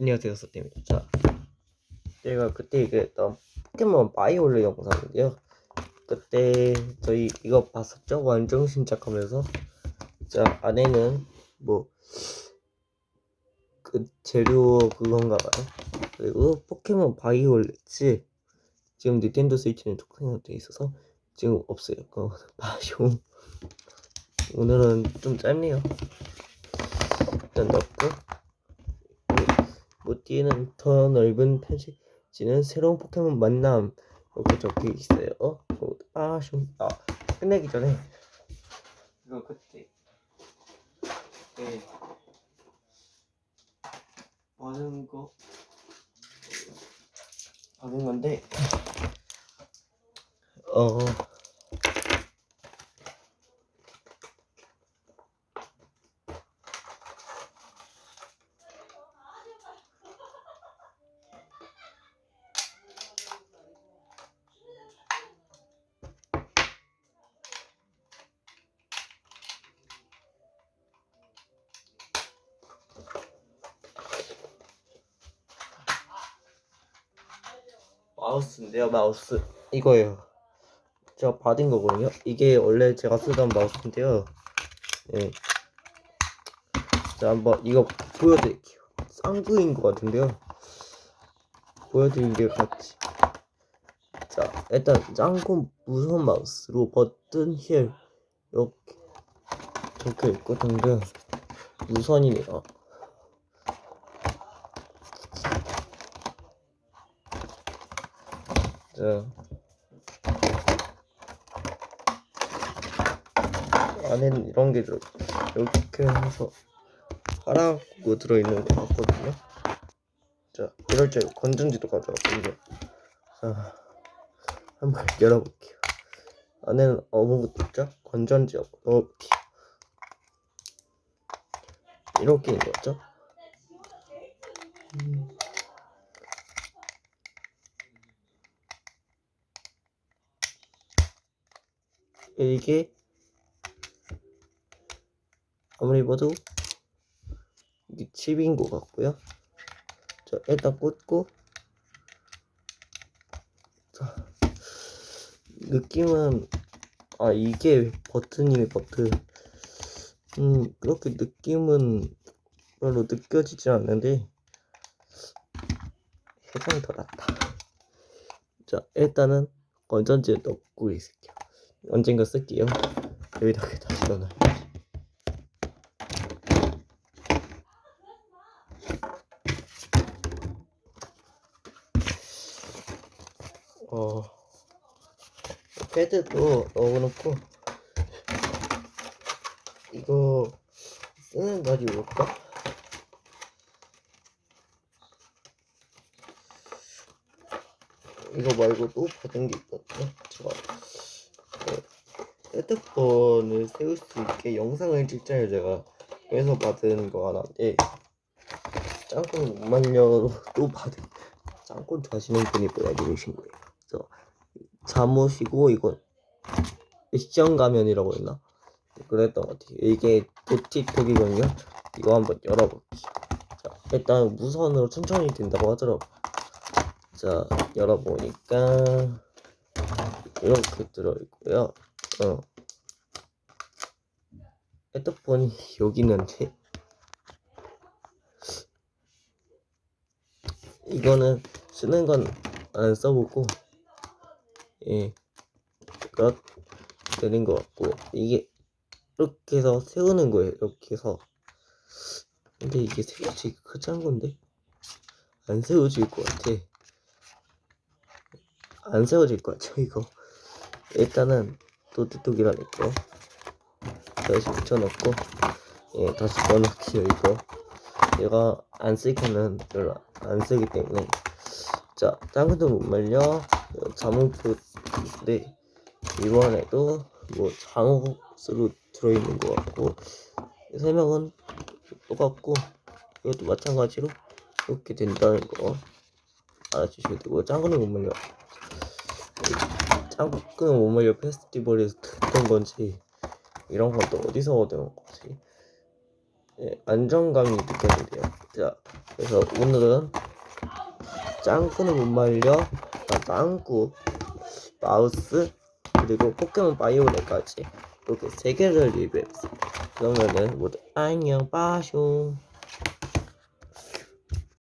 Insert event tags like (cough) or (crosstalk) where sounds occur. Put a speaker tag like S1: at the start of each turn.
S1: 안녕하세요 서태입니다. 자 제가 그때 얘기했던 포켓몬 바이올렛 영상인데요. 그때 저희 이거 봤었죠? 완전 신작하면서. 자 안에는 뭐 그 재료 그건가 봐요. 그리고 포켓몬 바이올렛이 지금 닌텐도 스위치는 독생으로 돼 있어서 지금 없어요. 그거 (laughs) 바이오 오늘은 좀 짧네요. 일단 넣고 뭐 뒤에는 더 넓은 편집지는 새로운 포켓몬 만남. 이렇게 적혀 있어요. 어? 아, 좀, 아, 끝내기 전에. 이거 그때 네. 받은 거. 받은 건데. 어 마우스인데요 마우스. 이거예요. 제가 받은 거거든요. 이게 원래 제가 쓰던 마우스인데요. 예. 자 한번 이거 보여드릴게요. 쌍구인 것 같은데요. 보여드린 게 같이. 자 일단 짱구 무선 마우스로 버튼 힐 이렇게 적혀 있고 등등 무선이네요 자 안에는 이런 게 들어 이렇게 해서 하라고 들어있는 것 같거든요. 자 이럴 줄 알고 건전지도 가져왔거든요 자 한번 (laughs) 열어볼게요. 안에는 아무것도 없죠? 건전지 넣을게요 이렇게 있는 거죠? 음. 이게 아무리 봐도 이게 칩인 것 같고요. 자 일단 꽂고 자 느낌은 아 이게 버튼이네 버튼 음 그렇게 느낌은 별로 느껴지지 않는데 해상이 더 낫다. 자 일단은 건전지에 넣고 있을게요. 언젠가 쓸게요. 여기다가 다시 넣어놔. 어, 패드도 넣어놓고, 이거 쓰는 날이 올까? 이거 말고 또 받은 게 있거든요. 제가 핸드폰을 세울 수 있게 영상을 찍자요 제가. 그래서 받은 거 하나인데 짱콘 6만년으로 또 받은. 짱콘 좋아하시는 분이 보내주신 거예요. 그래서 잠옷이고 이건 시정 가면이라고 했나? 그랬던 것 같아요. 이게 도티톡이거든요. 이거 한번 열어볼게요. 자 일단 무선으로 천천히 된다고 하더라고 자 열어보니까 이렇게 들어있고요 어. 헤드폰이 여기 있는데 이거는 쓰는 건 안 써보고 예 그렇 되는 것 같고 이게 이렇게 해서 세우는 거예요 이렇게 해서. 근데 이게 세우지 크지않은 건데 안 세워질 것 같아. 안 세워질 것 같죠 이거. 일단은 또뚜뚝이라니까 다시 붙여놓고 예 다시 넣어놓기요 이거 얘가 안 쓰기는 별로 안 쓰기 때문에. 자 짱구도 못 말려. 자몽풋인데 이번에도 뭐 장옷으로 들어있는 것 같고 설명은 똑같고 이것도 마찬가지로 이렇게 된다는 거 알아주시면 되고 짱구는 못 말려 못 말려 페스티벌에서 듣던 건지 이런 건또 어디서 얻은 거지? 예, 안정감이 느껴진대요. 자, 그래서 오늘은 짱구는 못 말려 아, 짱구 마우스 그리고 포켓몬 바이오레까지 이렇게 세 개를 리뷰해봤습니다. 그러면은 모두 안녕 빠숑